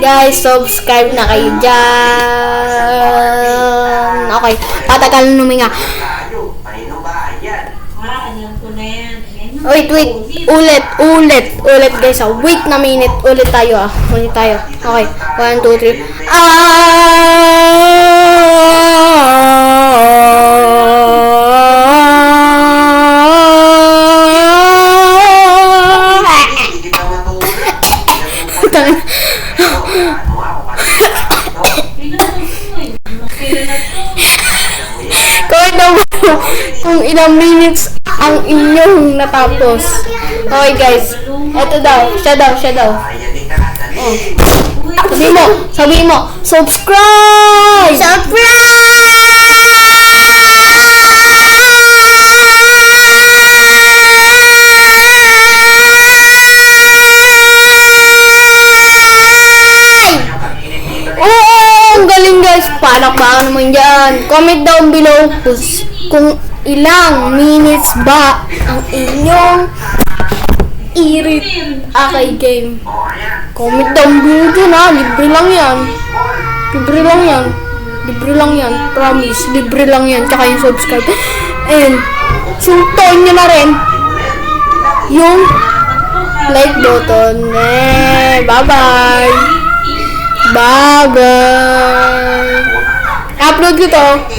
Guys, subscribe na kayo dyan. Okay, patagal na. Ayan. Wait, wait. Ulit, ulit, ulit guys. Ah. Wait na minute. Ulit tayo ah. Ulit tayo. Okay. One, two, three. Ah! Down below kung ilang minutes ang inyong natapos. Okay guys. Ito daw. Siya daw. Siya daw. Dali. Sabi mo. Sabi mo. Subscribe! Subscribe! Palakpakan naman yan. Comment down below kung ilang minutes ba ang inyong irit akay game. Comment down below dyan ha. Libre lang yan. Libre lang yan. Libre lang yan. Promise. Libre lang yan. Tsaka yung subscribe. And, sultan nyo na rin yung like button. Eh, bye-bye. Bye-bye. Upload ko to.